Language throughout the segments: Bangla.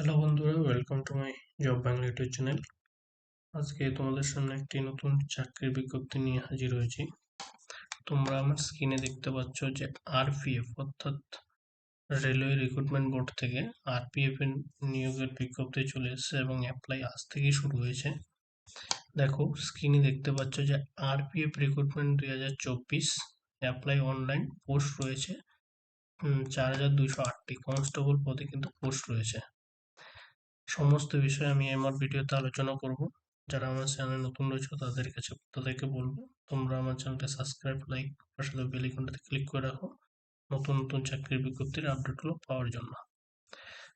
হ্যালো বন্ধুরা welcome to my job Bangla YouTube channel আজকে তোমাদের সামনে একটি নতুন চাকরির বিজ্ঞপ্তি নিয়ে হাজির হয়েছি। তোমরা আমার স্ক্রিনে দেখতে পাচ্ছ যে আরপিএফ অর্থাৎ রেলওয়ে রিক্রুটমেন্ট বোর্ড থেকে আরপিএফ এর নিয়োগের বিজ্ঞপ্তি চলে এসেছে এবং অ্যাপ্লাই আজ থেকেই শুরু হয়েছে। দেখো স্ক্রিনে দেখতে পাচ্ছ যে আরপিএফ রিক্রুটমেন্ট দুই হাজার চব্বিশ অ্যাপ্লাই অনলাইন পোস্ট রয়েছে। চার হাজার দুইশো আটটি কনস্টেবল পদে কিন্তু পোস্ট রয়েছে। সমস্ত বিষয়ে আমি আমার ভিডিওতে আলোচনা করব। যারা আমার চ্যানেলে নতুন রয়েছে, তাদের কাছে, তাদেরকে বলব, তোমরা আমার চ্যানেলটা সাবস্ক্রাইব লাইক পাশে বেল আইকনটাতে ক্লিক করে রাখো। নতুন নতুন চাকরির বিজ্ঞপ্তির আপডেটগুলো পাওয়ার জন্য।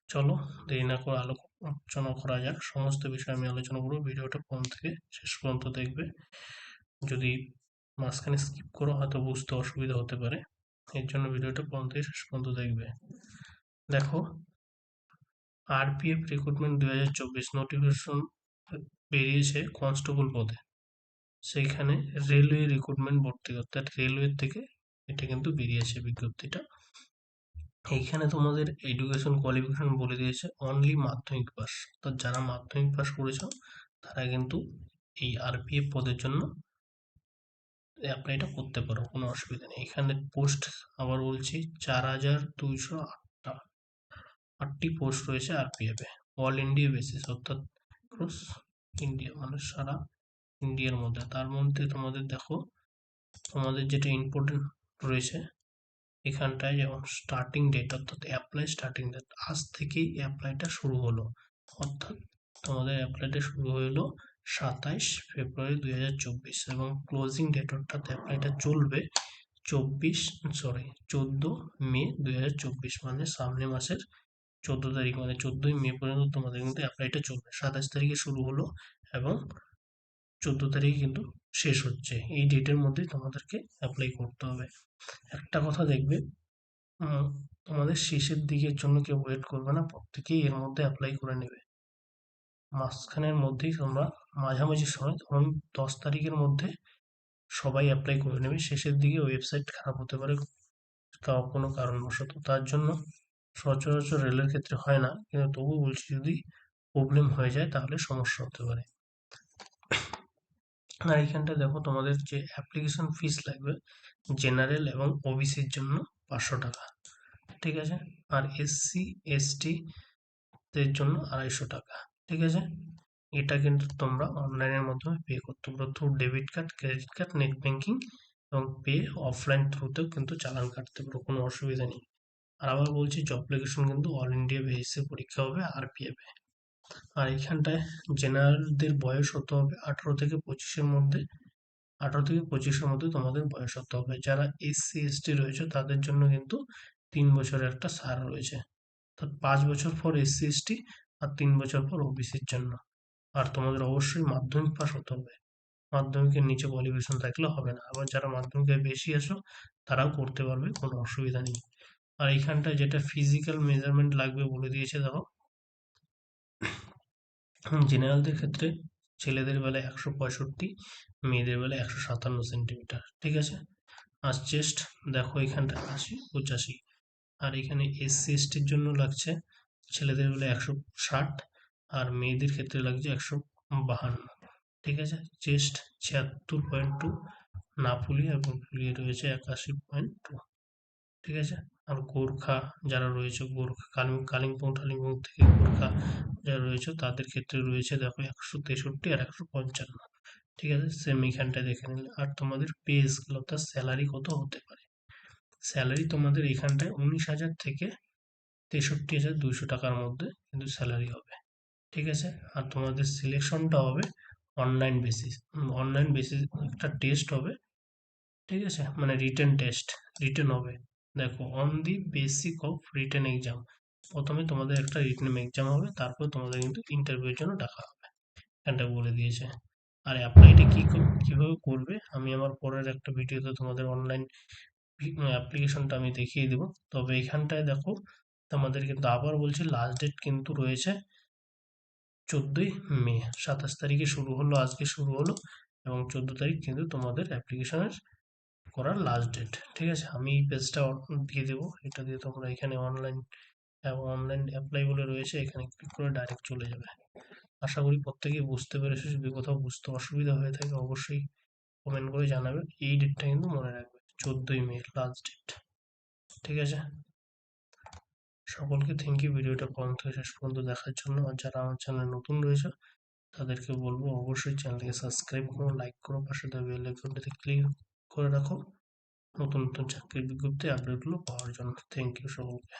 চলো, দেরি না করে আলোচনা করা যাক। সমস্ত বিষয়ে আমি আলোচনা করব। ভিডিওটা প্রথম থেকে শেষ পর্যন্ত দেখবে। যদি মাঝখানে স্কিপ করো, হয়তো বুঝতে অসুবিধা হতে পারে। এর জন্য ভিডিওটা প্রথম থেকে শেষ পর্যন্ত দেখবে। দেখো আরপিএফ রিক্রুটমেন্ট দুই হাজার চব্বিশ নোটিফিকেশন বেরিয়েছে কনস্টেবল পদে। সেইখানে রেলওয়ে রিক্রুটমেন্ট ভর্তি অর্থাৎ রেলওয়ে থেকে এটা কিন্তু বেরিয়েছে বিজ্ঞপ্তিটা। এইখানে তোমাদের এডুকেশন কোয়ালিফিকেশন বলে দিয়েছে অনলি মাধ্যমিক পাস অর্থাৎ যারা মাধ্যমিক পাস করেছ, তারা কিন্তু এই আরপিএফ পদের জন্য অ্যাপ্লাইটা করতে পারো, কোনো অসুবিধা নেই। এখানে পোস্ট আবার বলছি, চার হাজার দুইশো আট আটটি পোস্ট রয়েছে আরপিএফে অল ইন্ডিয়া বেসিস অর্থাৎ ক্রস ইন্ডিয়া মানে সারা ইন্ডিয়ার মধ্যে। তার মধ্যে তোমাদের দেখো, তোমাদের যেটা ইম্পর্টেন্ট রয়েছে, এখানটায় যেমন স্টার্টিং ডেট অর্থাৎ অ্যাপ্লাই স্টার্টিং ডেট আজ থেকেই অ্যাপ্লাইটা শুরু হলো। অর্থাৎ তোমাদের অ্যাপ্লাইটা শুরু হলো সাতাইশ ফেব্রুয়ারি দুই হাজার চব্বিশ এবং ক্লোজিং ডেট অর্থাৎ অ্যাপ্লাইটা চলবে চব্বিশ সরি চোদ্দ মে দুই হাজার চব্বিশ মানে সামনে মাসের চোদ্দ তারিখ মানে চোদ্দোই মে পর্যন্ত তোমাদের কিন্তু অ্যাপ্লাইটা চলবে। সাতাশ তারিখে শুরু হলো এবং চোদ্দ তারিখে কিন্তু শেষ হচ্ছে। এই ডেটের মধ্যেই তোমাদেরকে অ্যাপ্লাই করতে হবে। একটা কথা দেখবে তোমাদের শেষের দিকের জন্য কেউ ওয়েট করবে না, প্রত্যেকেই এর মধ্যে অ্যাপ্লাই করে নেবে। মাঝখানের মধ্যেই তোমরা মাঝামাঝি সময় ধরুন দশ তারিখের মধ্যে সবাই অ্যাপ্লাই করে নেবে। শেষের দিকে ওয়েবসাইট খারাপ হতে পারে কোনো কারণবশত। তার জন্য সচরাচর রেলের ক্ষেত্রে হয় না, কিন্তু তবুও বলছি যদি প্রবলেম হয়ে যায় তাহলে সমস্যা হতে পারে। আর এইখানটা দেখো তোমাদের যে অ্যাপ্লিকেশন ফিস লাগবে জেনারেল এবং ওবিসির জন্য পাঁচশো টাকা, ঠিক আছে? আর এসসি এসটি দের জন্য আড়াইশো টাকা, ঠিক আছে? এটা কিন্তু তোমরা অনলাইনের মাধ্যমে পে করতে পারো through debit card credit card net banking এবং পে অফলাইন থ্রুতেও কিন্তু চালান কাটতে পারো, কোনো অসুবিধা নেই। আর আবার বলছি জব অ্যাপ্লিকেশন কিন্তু অল ইন্ডিয়া বেসিসে পরীক্ষা হবে আরপিএফে আর এইখানটায় জেনারেলদের বয়স হতে হবে আঠারো থেকে পঁচিশের মধ্যে। আঠারো থেকে পঁচিশের মধ্যে তোমাদের বয়স হতে হবে। যারা এসসি এসটি রয়েছে, তাদের জন্য কিন্তু তিন বছরের একটা সার রয়েছে। অর্থাৎ পাঁচ বছর পর এসসি এসটি আর তিন বছর পর ওবিসির জন্য। আর তোমাদের অবশ্যই মাধ্যমিক পাস হতে হবে। মাধ্যমিকের নিচে কোয়ালিফিকেশন থাকলে হবে না। আবার যারা মাধ্যমিকে বেশি আসো তারাও করতে পারবে, কোনো অসুবিধা নেই। আর এইখানটায় যেটা ফিজিক্যাল মেজারমেন্ট লাগবে বলে দিয়েছে দেখো। জেনারেলদের ক্ষেত্রে ছেলেদের বেলায় একশো পঁয়ষট্টি, মেয়েদের বেলায় একশো সাতান্ন সেন্টিমিটার ঠিক আছে? আর চেস্ট দেখো এখানটা আশি পঁচাশি। আর এখানে এসসি এসটির জন্য লাগছে ছেলেদের বেলায় একশো ষাট, আর মেয়েদের ক্ষেত্রে লাগছে একশো বাহান্ন, ঠিক আছে? চেস্ট ছিয়াত্তর পয়েন্ট টু না পুলিয়ে এবং পুলিয়ে রয়েছে একাশি পয়েন্ট টু ঠিক আছে? আর গোর্খা যারা রয়েছে, গোর্খা কালিম, কালিম্পং টালিম্পং থেকে গোর্খা যারা রয়েছে, তাদের ক্ষেত্রে রয়েছে দেখো একশো তেষট্টি আর একশো পঞ্চান্ন। ঠিক আছে? সেম এইখানটায় দেখে নিলে। আর তোমাদের পে স্কেল অর্থাৎ স্যালারি কত হতে পারে? স্যালারি তোমাদের এইখানটায় উনিশ হাজার থেকে তেষট্টি হাজার দুইশো টাকার মধ্যে কিন্তু স্যালারি হবে। ঠিক আছে? আর তোমাদের সিলেকশনটা হবে অনলাইন বেসিস অনলাইন বেসিস একটা টেস্ট হবে। ঠিক আছে? মানে রিটেন টেস্ট রিটেন হবে। দেখো on the basic of written exam প্রথমে তোমাদের একটা রিটেন এক্সাম হবে, তারপর তোমাদের কিন্তু ইন্টারভিউর জন্য ডাকা হবে। এটা বলে দিয়েছে। আর অ্যাপ্লাইটা কী কীভাবে করবে? আমি আমার পরের একটা ভিডিওতে তোমাদের অনলাইন অ্যাপ্লিকেশনটা আমি দেখিয়ে দেবো। তবে এখানটায় দেখো, তোমাদের কিন্তু আবার বলছি লাস্ট ডেট কিন্তু রয়েছে চোদ্দোই মে, সাতাশ তারিখে শুরু হলো, আজকে শুরু হলো, এবং চোদ্দ তারিখ কিন্তু তোমাদের অ্যাপ্লিকেশনের করার লাস্ট ডেট ঠিক আছে? আমি এই পেজটা দিয়ে দেবো। এটা দিয়ে তোমরা এখানে অনলাইন এবং অনলাইন অ্যাপ্লাই বলে রয়েছে, এখানে ক্লিক করে ডাইরেক্ট চলে যাবে। আশা করি প্রত্যেকেই বুঝতে পেরেছ। যদি কোথাও বুঝতে অসুবিধা হয়ে থাকে, অবশ্যই কমেন্ট করে জানাবে। এই ডেটটা কিন্তু মনে রাখবে, চোদ্দোই মে লাস্ট ডেট ঠিক আছে? সকলকে থ্যাংক ইউ ভিডিওটা প্রথম থেকে শেষ পর্যন্ত দেখার জন্য। আর যারা আমার চ্যানেলে নতুন রয়েছে, তাদেরকে বলব অবশ্যই চ্যানেলকে সাবস্ক্রাইব করো লাইক করো, পাশে দেওয়া বেল আইকনটাতে ক্লিক করে রাখো নতুন নতুন চাকরির বিজ্ঞপ্তি আপডেটগুলো পাওয়ার জন্য। থ্যাংক ইউ সকলকে।